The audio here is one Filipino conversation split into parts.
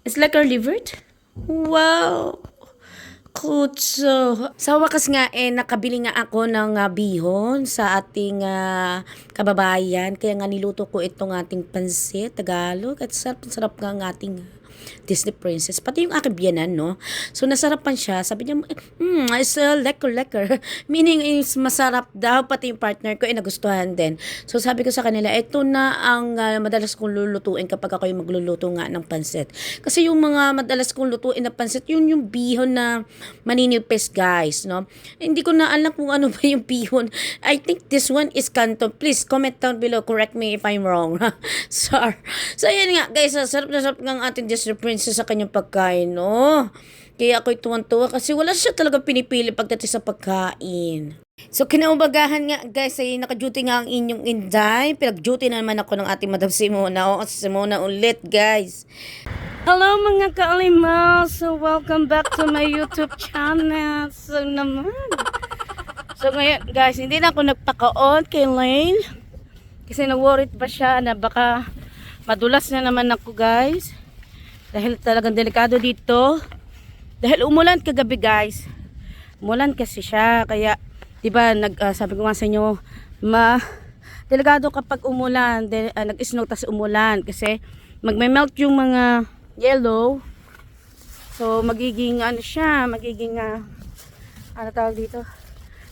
It's like our liver. Wow! Kutso. Sa wakas nga, eh, nakabili nga ako ng ah, bihon sa ating ah, kababayan. Kaya nga niluto ko itong ating pansit, Tagalog. At sarap, sarap nga ang ating Disney princess. Pati yung aking biyanan, no? So, nasarapan siya. Sabi niya, hmm, it's uh, lekker, lekker. Meaning, is masarap daw. Pati yung partner ko, eh, nagustuhan din. So, sabi ko sa kanila, ito na ang ah, madalas kong lulutuin kapag ako yung magluluto nga ng pansit. Kasi yung mga madalas kong lutuin na pansit, yun yung bihon na maninipis, guys, no? Hindi ko na alam kung ano ba yung bihon. I think this one is canton. Please, comment down below. Correct me if I'm wrong. Sorry. So, ayan nga, guys. Sarap na sarap ng ating Disney princess sa kanyang pagkain, no? Kaya ako'y tuwan-tuwa kasi wala siya talaga pinipili pagdating sa pagkain. So, kinaumagahan nga, guys, ay naka-duty nga ang inyong inday. Pinag-duty na naman ako ng ating Madam Simona. O, si Simona ulit, guys. Hello mga kaalimaw! So welcome back to my YouTube channel. So naman. So ngayon guys, hindi na ako nagpaka-on kay Lane. Kasi na-worried pa siya na baka madulas na naman ako guys. Dahil talagang delikado dito. Dahil umulan kagabi guys. Umulan kasi siya. Kaya, di ba, nag, ah, sabi ko nga sa inyo, ma, delikado kapag umulan, de, ah, nag-snow tas umulan. Kasi, magme-melt yung mga yellow. So, magiging, ano siya, magiging, ah, ano tawag dito?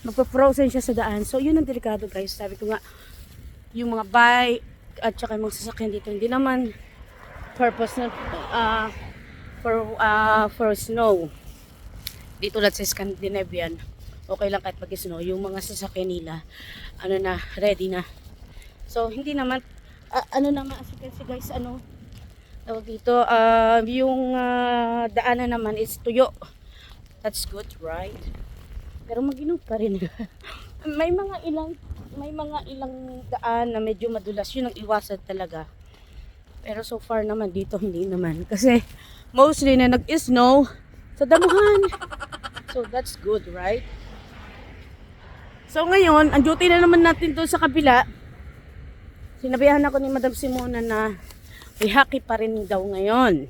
Magpa-frozen siya sa daan. So, yun ang delikado guys. Sabi ko nga, yung mga bike at saka yung mga sasakyan dito, hindi naman purpose na, ah, for, ah, for snow. Dito lang sa Scandinavian, okay lang kahit pag-snow. Yung mga sasakyan nila, ano na, ready na. So, hindi naman, ah, ano naman, as you can see guys, ano, tawag dito, ah, yung ah, daanan naman is tuyo. That's good, right? Pero maginog pa rin. may mga ilang, may mga ilang daan na medyo madulas. Yun ang iwasan talaga. Pero so far naman dito hindi naman. Kasi mostly na nag-snow sa damuhan. So that's good, right? So ngayon, ang duty na naman natin doon sa kabila. Sinabihan ako ni Madam Simona na may hockey pa rin daw ngayon.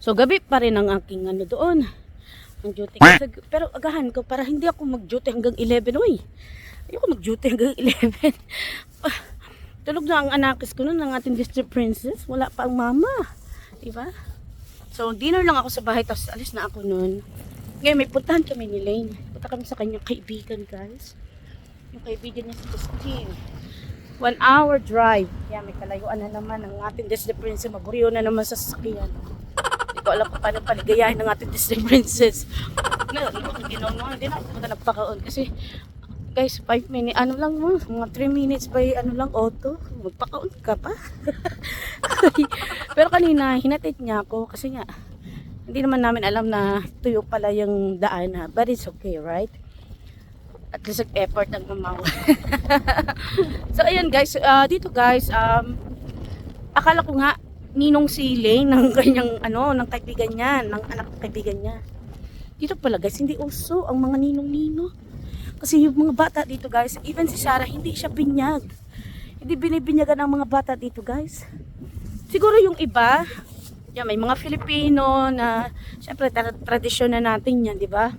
So gabi pa rin ang aking ano doon. Ang duty ko. Pero agahan ko para hindi ako mag-duty hanggang 11. Uy, ayoko mag-duty hanggang 11. Tulog na ang anakis ko noon, ang ating district princess. Wala pa ang mama. Diba? So, dinner lang ako sa bahay, tapos alis na ako noon. Ngayon, may puntahan kami ni Lane. Punta kami sa kanyang kaibigan, guys. Yung kaibigan niya si Christine. One hour drive. Kaya may kalayuan na naman ang ating Disney Princess. Maguriyo na naman sa sasakyan. Hindi ko alam kung paano paligayahin ng ating Disney Princess. Na, hindi na hindi na ako na nagpakaon. Kasi, guys, 5 minutes, ano lang mo, mga 3 minutes by ano lang, auto. Magpakaon ka pa. Pero kanina, hinatid niya ako kasi nga, hindi naman namin alam na tuyo pala yung daan ha. But it's okay, right? At least effort ang mamaw. so, ayun guys. ah, dito guys, um, akala ko nga, ninong si Lane ng kanyang, ano, ng kaibigan niya, ng anak kaibigan niya. Dito pala guys, hindi uso ang mga ninong-nino. Kasi yung mga bata dito guys, even si Sarah, hindi siya binyag. Hindi binibinyagan ang mga bata dito guys. Siguro yung iba, yan, may mga Filipino na, syempre, tra- tradisyon na natin yan, di ba?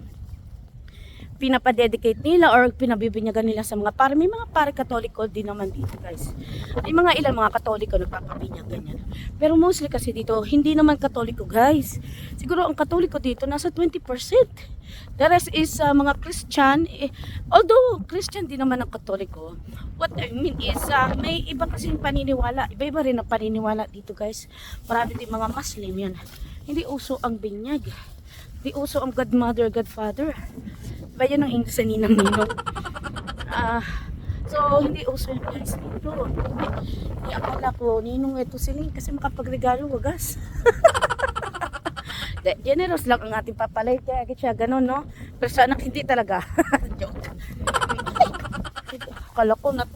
Pinapadedicate nila or pinabibinyagan nila sa mga pare. May mga pare katoliko din naman dito, guys. May mga ilan mga katoliko nagpapabinyag ganyan. Pero mostly kasi dito, hindi naman katoliko, guys. Siguro ang katoliko dito, nasa 20%. The rest is uh, mga Christian. Eh, although, Christian din naman ang katoliko. What I mean is, uh, may iba kasing paniniwala. Iba-iba rin ang paniniwala dito, guys. Marami din mga Muslim yan. Hindi uso ang binyag. Hindi uso ang godmother, godfather. Ba yan ang English sa ninang ninong. Ah, so, hindi uso yung guys dito. Hindi akala ko, ninong ito siling kasi makapagregalo wagas. De, generous lang ang ating papalay. Kaya agad siya ganun, no? Pero sa anak, hindi talaga. Joke. Akala ko na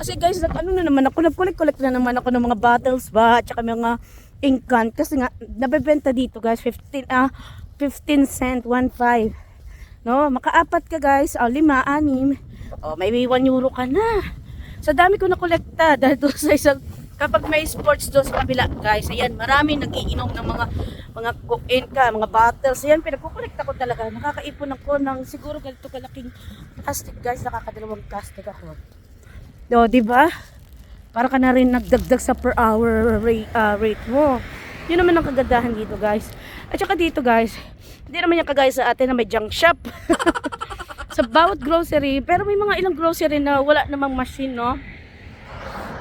Kasi guys, nag, ano na naman ako, nag-collect-collect na naman ako ng mga bottles ba, at saka mga inkan. Kasi nga, nabebenta dito guys, 15, ah, 15 cent, 1.5. No, makaapat ka guys, oh, lima, anim. Oh, may 1 euro ka na. Sa dami ko na kolekta dahil doon sa isang kapag may sports doon sa kabila, guys, ayan, marami nagiinom ng mga mga ka, mga bottles. Ayan, pinagkukolekta ko talaga. Nakakaipon ako ng siguro ganito kalaking plastic, guys. Nakakadalawang plastic ako. Do, di ba? Para ka na rin nagdagdag sa per hour rate, ah, rate mo. Yun naman ang kagandahan dito, guys. At saka dito, guys, hindi naman yung kagaya sa atin na may junk shop. sa bawat grocery, pero may mga ilang grocery na wala namang machine, no?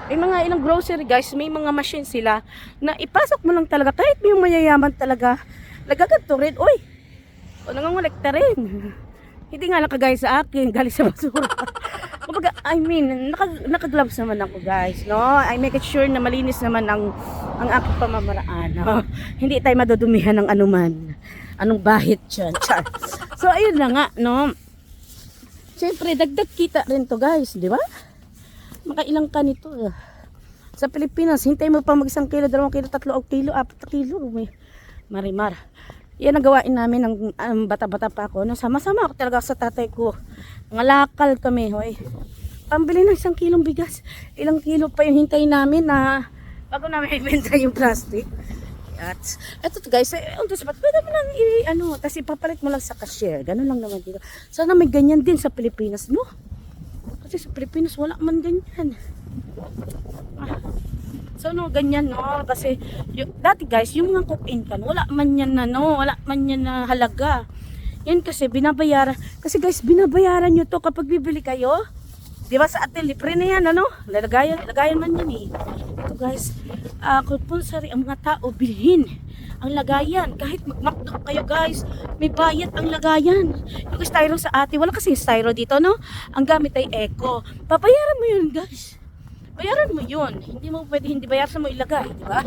May mga ilang grocery guys, may mga machine sila na ipasok mo lang talaga kahit may mayayaman talaga. Nagaganto rin, uy, o nangongolekta rin. Hindi nga lang kagaya sa akin, galing sa basura. Kumbaga, I mean, naka, naka-gloves naman ako guys, no? I make it sure na malinis naman ang, ang aking pamamaraan, no? Hindi tayo madudumihan ng anuman. Anong bahit dyan. So, ayun na nga, no? Siyempre, dagdag kita rin to guys, di ba? Makailang ka nito. eh. Sa Pilipinas, hintay mo pa mag isang kilo, dalawang kilo, tatlo o kilo, apat kilo. May marimar. Yan ang namin ng um, bata-bata pa ako. No, sama-sama ako talaga sa tatay ko. Mga lakal kami, hoy. Pambili ng isang kilong bigas. Ilang kilo pa yung hintay namin na bago namin ibenta yung plastic. At eto to guys, eh, on the spot, pwede mo lang i, ano, tapos ipapalit mo lang sa cashier. Ganun lang naman dito. Sana may ganyan din sa Pilipinas, no? Kasi sa Pilipinas wala man ganyan. Ah. So no, ganyan no. Kasi yung, dati guys, yung mga cook-in kan, wala man yan na no, wala man yan na halaga. Yan kasi binabayaran. Kasi guys, binabayaran nyo to kapag bibili kayo. Di ba sa atin, libre na yan, ano? Lalagayan, lagayan man yan eh. Ito guys, uh, compulsory ang mga tao bilhin ang lagayan. Kahit magmakdo kayo guys, may bayad ang lagayan. Yung styro sa ate, wala kasi styro dito, no? Ang gamit ay eco. Papayaran mo yun guys. Bayaran mo yun. Hindi mo pwede hindi bayaran mo ilagay, di ba?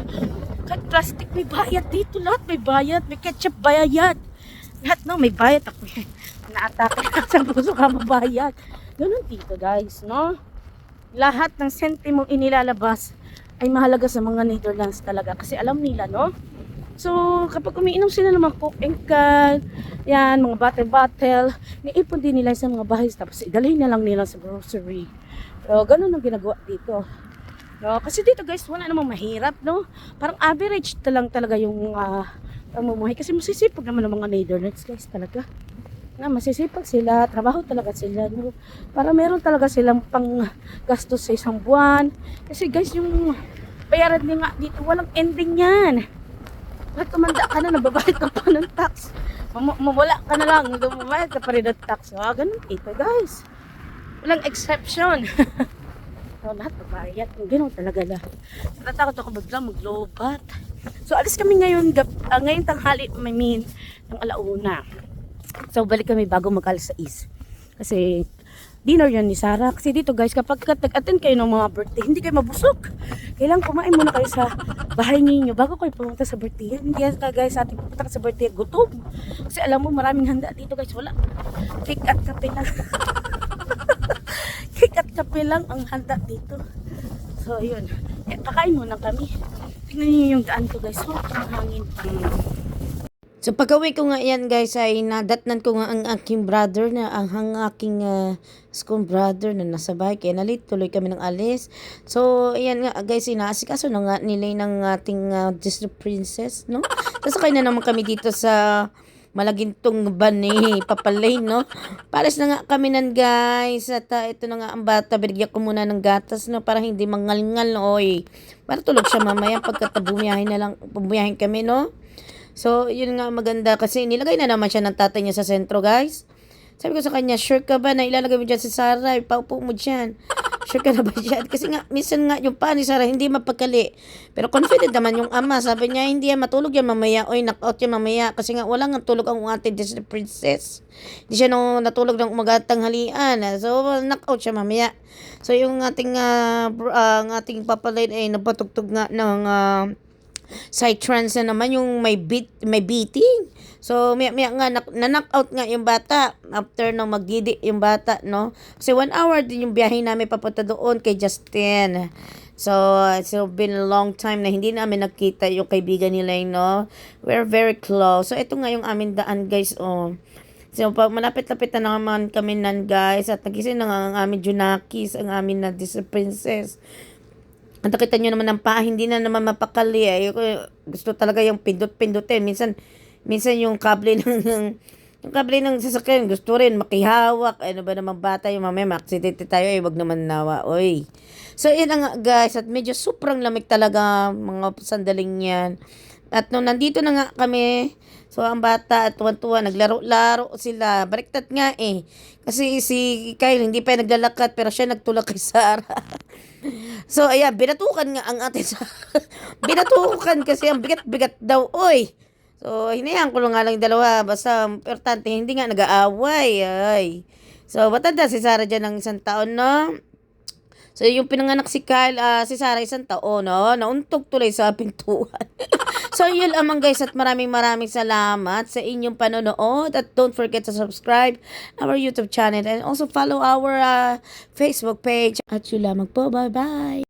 Kahit plastic, may bayad dito. Lahat may bayad. May ketchup bayad. Lahat no, may bayad ako. Naatake ka sa puso ka mabayad. Ganun dito guys, no? Lahat ng sentimong inilalabas ay mahalaga sa mga Netherlands talaga. Kasi alam nila, no? So, kapag umiinom sila ng mga coke and can, yan, mga bottle-bottle, niipon din nila sa mga bahay, tapos idalhin na lang nila sa grocery. So, ganun ang ginagawa dito. No, kasi dito guys, wala namang mahirap, no? Parang average na lang talaga yung uh. Kasi masisipag naman ng mga Netherlands guys talaga. Na, masisipag sila, trabaho talaga sila. No? Para meron talaga silang pang gastos sa isang buwan. Kasi guys, yung bayaran din nga dito, walang ending yan. Pag tumanda ka na, nababayad ka pa ng tax. Mam- mawala ka na lang, dumabayad ka pa rin ng tax. Ah, ganun ito guys. Walang exception. so, lahat babayad. Ganun talaga lahat. Natatakot ako biglang maglobat. So, alis kami ngayon, uh, ngayon tanghali, I mean, ng alauna. So, balik kami bago mag-alas sa is. Kasi, dinner yan ni Sarah. Kasi dito guys, kapag nag-attend kayo ng mga birthday, hindi kayo mabusog. Kailangan kumain muna kayo sa bahay ninyo bago kayo pumunta sa birthday. Hindi yan ka guys, ating pupunta sa birthday, gutom. Kasi alam mo, maraming handa dito guys, wala. Cake at kape lang. Kape lang ang handa dito. So, yun. Eh, kakain muna kami. Tingnan niyo yung daan ko guys. Oh, ang hangin. So pagkawi ko nga yan guys ay nadatnan ko nga ang aking brother na ang, ang aking uh, school brother na nasa bahay kaya nalit tuloy kami ng alis. So ayan nga guys inaasikaso na nga nila ng ating uh, Disney princess no. Tapos kaya na naman kami dito sa malagintong bani papalay no. Pares na nga kami nan guys at uh, ito na nga ang bata binigyan ko muna ng gatas no para hindi mangalngal oy. Para tulog siya mamaya pagka bumiyahin na lang bumiyahin kami no. So, yun nga maganda kasi nilagay na naman siya ng tatay niya sa sentro, guys. Sabi ko sa kanya, sure ka ba na ilalagay mo dyan si Sarah? Ipaupo mo dyan. Sure ka na ba dyan? Kasi nga, minsan nga yung pa ni Sarah hindi mapagkali. Pero confident naman yung ama. Sabi niya, hindi yan matulog yan mamaya. Oy, knock-out yan mamaya. Kasi nga, wala nga tulog ang ating Disney princess. Hindi siya nung natulog ng umaga at tanghalian. So, knock-out siya mamaya. So, yung ating, uh, uh, ating papalay ay napatugtog nga ng... Uh, side trans na naman yung may beat may beating. So may may nga na, knock out nga yung bata after nang magdidi yung bata no. Kasi one hour din yung biyahe namin papunta doon kay Justin. So, it's been a long time na hindi namin nakita yung kaibigan nila, no? We're very close. So, ito nga yung aming daan, guys, oh. So, pag malapit-lapit na naman kami nan, guys, at nagising na nga ang aming Junakis, ang aming na Disney Princess. Ang nakita nyo naman ng paa, hindi na naman mapakali eh. Gusto talaga yung pindot-pindutin. Minsan, minsan yung kable ng, yung kable ng sasakyan, gusto rin makihawak. Ano ba naman bata yung mamaya, maksidente tayo, eh, wag naman nawa. Oy. So, yun na nga guys, at medyo sobrang lamig talaga mga sandaling yan. At nung nandito na nga kami, so ang bata at tuwan-tuwa, naglaro-laro sila. Baliktad nga eh. Kasi si Kyle hindi pa naglalakad pero siya nagtulak kay Sarah. so ayan, binatukan nga ang ate sa binatukan kasi ang bigat-bigat daw, oy. So, hinayaan ko lang nga lang dalawa. Basta, importante, hindi nga nag-aaway. Ay. So, matanda si Sarah dyan ng isang taon, no? So, yung pinanganak si Kyle, ah, si Sarah isang taon, no? Nauntog tuloy sa pintuan. so, yun lamang guys at maraming maraming salamat sa inyong panonood at don't forget to subscribe our YouTube channel and also follow our ah, Facebook page. At yun lamang po, bye-bye!